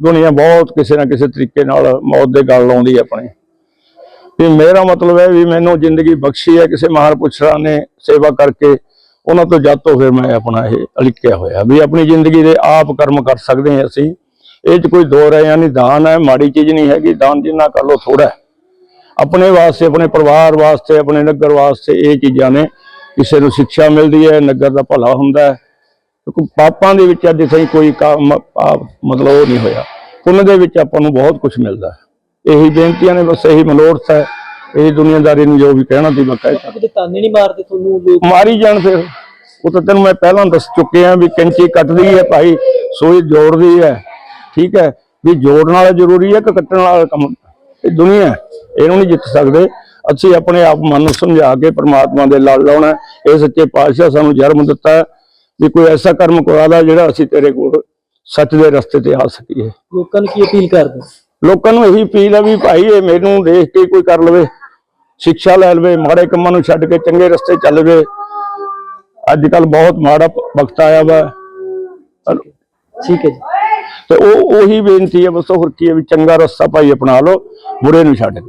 ਦੁਨੀਆ ਬਹੁਤ ਕਿਸੇ ਨਾ ਕਿਸੇ ਤਰੀਕੇ ਨਾਲ ਮੌਤ ਦੇ ਗੱਲ ਲਾਉਂਦੀ ਹੈ ਆਪਣੇ। ਵੀ ਮੇਰਾ ਮਤਲਬ ਹੈ ਵੀ ਮੈਨੂੰ ਜ਼ਿੰਦਗੀ ਬਖਸ਼ੀ ਹੈ, ਕਿਸੇ ਮਹਾਰਪੁਰਸ਼ਾਂ ਨੇ ਸੇਵਾ ਕਰਕੇ ਉਹਨਾਂ ਤੋਂ ਜਦ ਤੋਂ ਫਿਰ ਮੈਂ ਆਪਣਾ ਇਹ ਅਲਿਕਿਆ ਹੋਇਆ। ਵੀ ਆਪਣੀ ਜ਼ਿੰਦਗੀ ਦੇ ਆਪ ਕਰਮ ਕਰ ਸਕਦੇ ਹਾਂ ਅਸੀਂ। ਇਹ 'ਚ ਕੋਈ ਦੋ ਰਾਇਆਂ ਨਹੀਂ, ਦਾਨ ਹੈ, ਮਾੜੀ ਚੀਜ਼ ਨਹੀਂ ਹੈਗੀ, ਦਾਨ ਜਿੰਨਾ ਕਰ ਲੋ ਥੋੜਾ ਆਪਣੇ ਵਾਸਤੇ, ਆਪਣੇ ਪਰਿਵਾਰ ਵਾਸਤੇ, ਆਪਣੇ ਨਗਰ ਵਾਸਤੇ ਇਹ ਚੀਜ਼ਾਂ ਨੇ। ਕਿਸੇ ਨੂੰ ਸਿੱਖਿਆ ਮਿਲਦੀ ਹੈ, ਨਗਰ ਦਾ ਭਲਾ ਹੁੰਦਾ ਹੈ। ਕਿਉਂਕਿ ਪਾਪਾਂ ਦੇ ਵਿੱਚ ਅੱਜ ਤਾਈਂ ਕੋਈ ਮਤਲਬ ਉਹ ਨਹੀਂ ਹੋਇਆ। ਪੁੰਨ ਦੇ ਵਿੱਚ ਆਪਾਂ ਨੂੰ ਬਹੁਤ ਕੁਝ ਮਿਲਦਾ ਹੈ। ਇਹੀ ਬੇਨਤੀਆਂ ਨੇ ਬਸ ਇਹੀ ਮਨੋਰਥ ਹੈ। ਇਹ ਦੁਨੀਆਦਾਰੀ ਨੂੰ ਜੋ ਵੀ ਕਹਿਣਾ ਸੀ ਮੈਂ ਕਹਿ। ਕਿਤੇ ਤਾਨੇ ਨਹੀਂ ਮਾਰਦੇ ਤੁਹਾਨੂੰ ਲੋਕ? ਮਾਰੀ ਜਾਣ ਫਿਰ। ਉਹ ਤਾਂ ਤੈਨੂੰ ਮੈਂ ਪਹਿਲਾਂ ਦੱਸ ਚੁੱਕਿਆ ਵੀ ਕੈਂਚੀ ਕੱਟਦੀ ਹੈ ਭਾਈ ਸੂਈ ਜੋੜਦੀ ਹੈ। ਠੀਕ ਹੈ ਵੀ ਜੋੜਨ ਵਾਲਾ ਜ਼ਰੂਰੀ ਹੈ ਕਿ ਕੱਟਣ ਵਾਲਾ ਕੰਮ? ਇਹ ਦੁਨੀਆ ਇਹਨੂੰ ਨਹੀਂ ਜਿੱਤ ਸਕਦੇ। ਅਸੀਂ ਆਪਣੇ ਆਪ ਮਨ ਨੂੰ ਸਮਝਾ ਕੇ ਪ੍ਰਮਾਤਮਾ ਦੇ ਲੜ ਲਾਉਣਾ। ਇਹ ਸੱਚੇ ਪਾਤਸ਼ਾਹ ਸਾਨੂੰ ਜਨਮ ਦਿੱਤਾ ਵੀ ਕੋਈ ਐਸਾ ਕਰਮ ਕਰਾ ਲੈ ਜਿਹੜਾ ਅਸੀਂ ਤੇਰੇ ਕੋਲ ਸੱਚ ਦੇ ਰਸਤੇ ਤੇ ਆ ਸਕੀਏ। ਲੋਕਾਂ ਨੂੰ ਕੀ ਅਪੀਲ ਕਰਦੇ ਲੋਕਾਂ ਨੂੰ ਇਹੀ ਅਪੀਲ ਹੈ ਵੀ ਭਾਈ ਇਹ ਮੈਨੂੰ ਦੇਖ ਕੇ ਕੋਈ ਕਰ ਲਵੇ ਸਿੱਖਿਆ ਲੈ ਲਵੇ ਮਾੜੇ ਕੰਮਾਂ ਨੂੰ ਛੱਡ ਕੇ ਚੰਗੇ ਰਸਤੇ ਚੱਲ ਲਵੇ ਅੱਜ ਕੱਲ ਬਹੁਤ ਮਾੜਾ ਵਕਤ ਆਇਆ ਵਾ। ਠੀਕ ਹੈ ਜੀ। ਤੇ ਉਹ ਉਹੀ ਬੇਨਤੀ ਹੈ ਬਸ ਹੋਰ ਕੀ ਹੈ ਵੀ ਚੰਗਾ ਰਸਤਾ ਭਾਈ ਅਪਣਾ ਲਓ ਬੁਰੇ ਨੂੰ ਛੱਡ ਕੇ।